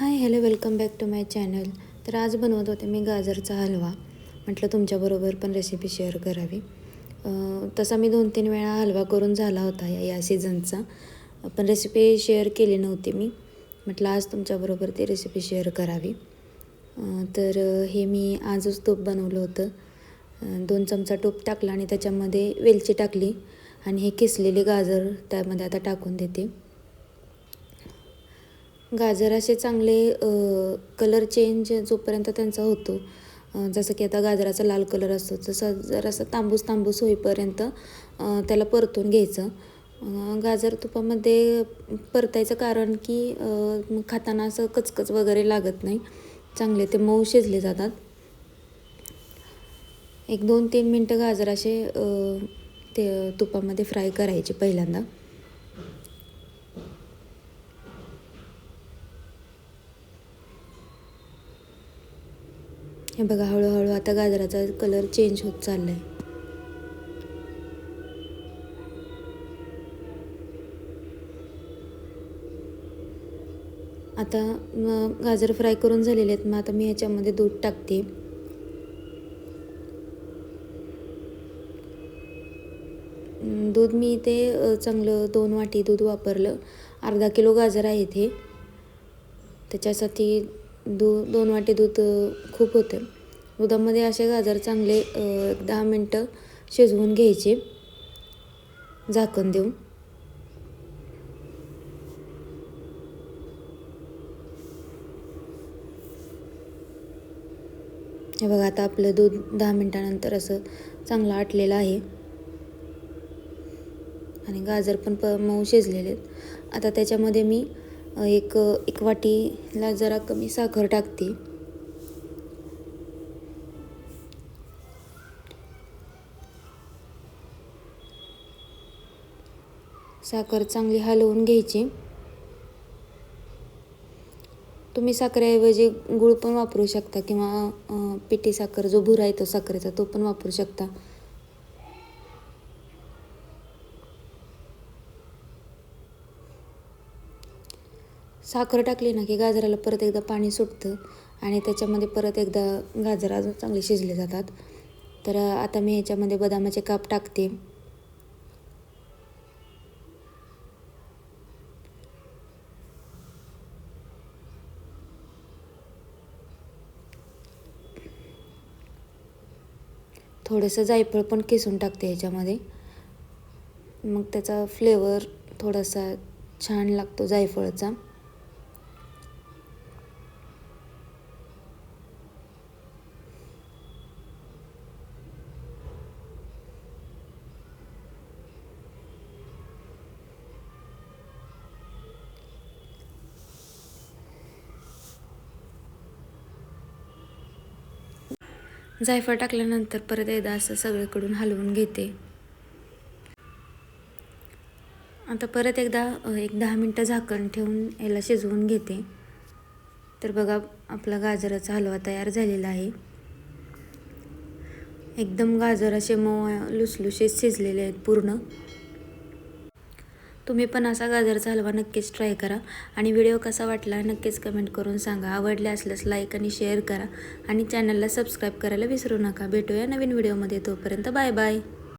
Hi hello welcome back to my channel. तर आज बनवत होते मी गाजरचा हलवा. म्हटलं तुमच्याबरोबर पण रेसिपी शेअर करावी. तसा मी दोन तीन वेळा हलवा करून झाला होता या या सीझनचा पण रेसिपी शेअर केली नव्हती मी. म्हटलं आज तुमच्याबरोबर ती रेसिपी शेअर करावी. तर हे मी आजच तूप बनवलं होतं. दोन चमचा तूप टाकला आणि त्याच्यामध्ये वेलची टाकली. आणि हे किसलेले गाजर त्यामध्ये आता टाकून देते. गाजर असे चांगले कलर चेंज जोपर्यंत त्यांचा होतो. जसं की आता गाजराचा लाल कलर असतो तसं जरासं तांबूस तांबूस होईपर्यंत त्याला परतून घ्यायचं. गाजर तुपामध्ये परतायचं कारण की मग खाताना असं कचकच वगैरे लागत नाही. चांगले ते मऊ शिजले जातात. एक दोन तीन मिनटं गाजर असे ते तुपामध्ये फ्राय करायचे पहिल्यांदा. हे बघा हळूहळू आता गाजराचा कलर चेंज होत चाललाय. आता मग गाजर फ्राय करून झालेले आहेत. मग आता मी ह्याच्यामध्ये दूध टाकते. दूध मी इथे चांगलं दोन वाटी दूध वापरलं. अर्धा किलो गाजर आहे इथे. त्याच्यासाठी दू दोन वाटी दूध खूप होते. दुधामध्ये असे गाजर चांगले एक दहा मिनटं शिजवून घ्यायचे. झाकण देऊन. हे बघा आता आपलं दूध दहा मिनटानंतर असं चांगलं आटलेलं आहे. आणि गाजर पण प मऊ शिजलेले आहेत. आता त्याच्यामध्ये मी एक एक वाटीला जरा कमी साखर टाकते. साखर चांगली हलवून घ्यायची. तुम्ही साखरेऐवजी गूळ पण वापरू शकता किंवा पिठी साखर जो भुरा येतो साखरेचा तो पण वापरू शकता. साखर टाकली ना की गाजराला परत एकदा पाणी सुटतं आणि त्याच्यामध्ये परत एकदा गाजर अजून चांगले शिजले जातात. तर आता मी ह्याच्यामध्ये बदामाचे काप टाकते. थोडंसं जायफळ पण किसून टाकते ह्याच्यामध्ये मग त्याचा फ्लेवर थोडासा छान लागतो जायफळचा. जायफळ टाकल्यानंतर परत एकदा असं सगळीकडून हलवून घेते. आता परत एकदा एक दहा मिनटं झाकण ठेवून याला शिजवून घेते. तर बघा आपला गाजराचा हलवा तयार झालेला आहे. एकदम गाजर असे मऊ लुसलुशीत शिजलेले आहेत पूर्ण. तुम्ही पण असा गाजरचा हलवा नक्कीच ट्राय करा. आणि व्हिडिओ कसा वाटला नक्कीच कमेंट करून सांगा. आवडले असल्यास लाईक आणि शेअर करा. आणि चॅनलला सबस्क्राईब करायला विसरू नका. भेटूया नवीन व्हिडिओमध्ये तोपर्यंत बाय बाय